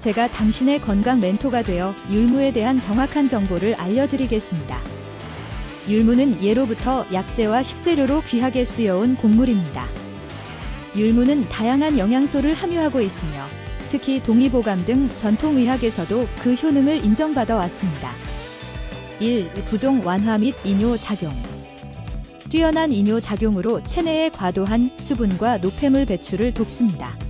제가 당신의 건강 멘토가 되어 율무에 대한 정확한 정보를 알려드리겠습니다. 율무는 예로부터 약재와 식재료로 귀하게 쓰여온 곡물입니다. 율무는 다양한 영양소를 함유하고 있으며 특히 동의보감 등 전통의학에서도 그 효능을 인정받아 왔습니다. 1. 부종 완화 및 이뇨 작용 뛰어난 이뇨 작용으로 체내의 과도한 수분과 노폐물 배출을 돕습니다.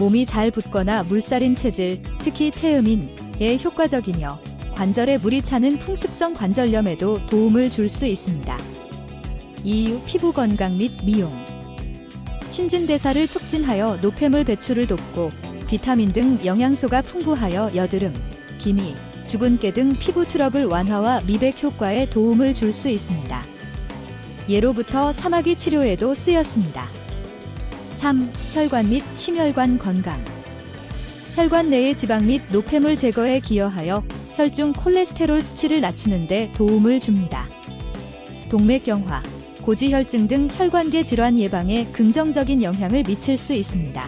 몸이 잘 붓거나 물살인 체질, 특히 태음인에 효과적이며 관절에 물이 차는 풍습성 관절염에도 도움을 줄 수 있습니다. 2. 피부 건강 및 미용 신진대사를 촉진하여 노폐물 배출을 돕고 비타민 등 영양소가 풍부하여 여드름, 기미, 주근깨 등 피부 트러블 완화와 미백 효과에 도움을 줄 수 있습니다. 예로부터 사마귀 치료에도 쓰였습니다. 3. 혈관 및 심혈관 건강 혈관 내의 지방 및 노폐물 제거에 기여하여 혈중 콜레스테롤 수치를 낮추는 데 도움을 줍니다. 동맥경화, 고지혈증 등 혈관계 질환 예방에 긍정적인 영향을 미칠 수 있습니다.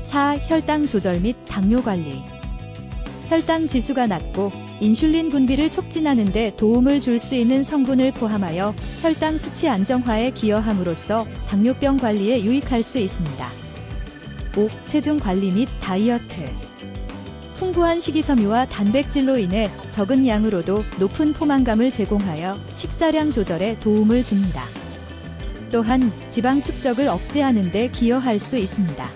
4. 혈당 조절 및 당뇨 관리 혈당 지수가 낮고 인슐린 분비를 촉진하는 데 도움을 줄 수 있는 성분을 포함하여 혈당 수치 안정화에 기여함으로써 당뇨병 관리에 유익할 수 있습니다. 5. 체중 관리 및 다이어트 풍부한 식이섬유와 단백질로 인해 적은 양으로도 높은 포만감을 제공하여 식사량 조절에 도움을 줍니다. 또한 지방 축적을 억제하는 데 기여할 수 있습니다.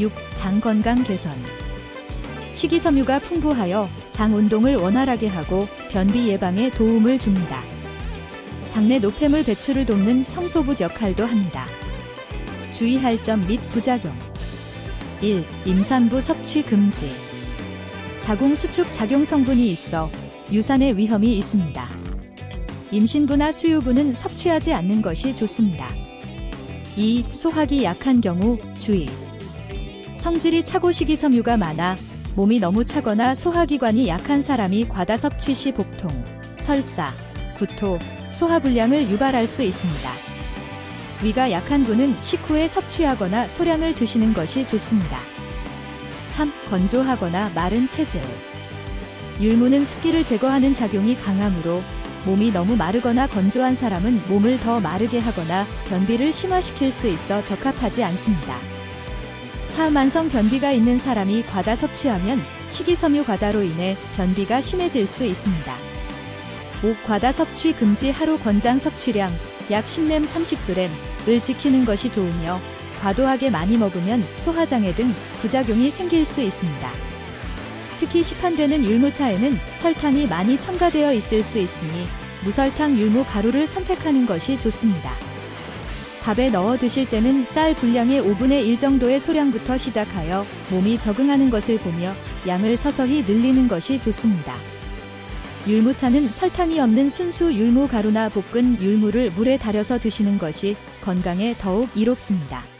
6. 장 건강 개선 식이섬유가 풍부하여 장 운동을 원활하게 하고 변비 예방에 도움을 줍니다. 장내 노폐물 배출을 돕는 청소부 역할도 합니다. 주의할 점 및 부작용 1. 임산부 섭취 금지 자궁 수축 작용 성분이 있어 유산의 위험이 있습니다. 임신부나 수유부는 섭취하지 않는 것이 좋습니다. 2. 소화기 약한 경우 주의 성질이 차고 식이섬유가 많아 몸이 너무 차거나 소화기관이 약한 사람이 과다 섭취 시 복통, 설사, 구토, 소화불량을 유발할 수 있습니다. 위가 약한 분은 식후에 섭취하거나 소량을 드시는 것이 좋습니다. 3. 건조하거나 마른 체질. 율무는 습기를 제거하는 작용이 강하므로 몸이 너무 마르거나 건조한 사람은 몸을 더 마르게 하거나 변비를 심화시킬 수 있어 적합하지 않습니다. 4. 만성 변비가 있는 사람이 과다 섭취하면 식이섬유 과다로 인해 변비가 심해질 수 있습니다. 5. 과다 섭취 금지 하루 권장 섭취량 약 10렘 30g을 지키는 것이 좋으며 과도하게 많이 먹으면 소화장애 등 부작용이 생길 수 있습니다. 특히 시판되는 율무차에는 설탕이 많이 첨가되어 있을 수 있으니 무설탕 율무 가루를 선택하는 것이 좋습니다. 밥에 넣어 드실 때는 쌀 분량의 5분의 1 정도의 소량부터 시작하여 몸이 적응하는 것을 보며 양을 서서히 늘리는 것이 좋습니다. 율무차는 설탕이 없는 순수 율무 가루나 볶은 율무를 물에 달여서 드시는 것이 건강에 더욱 이롭습니다.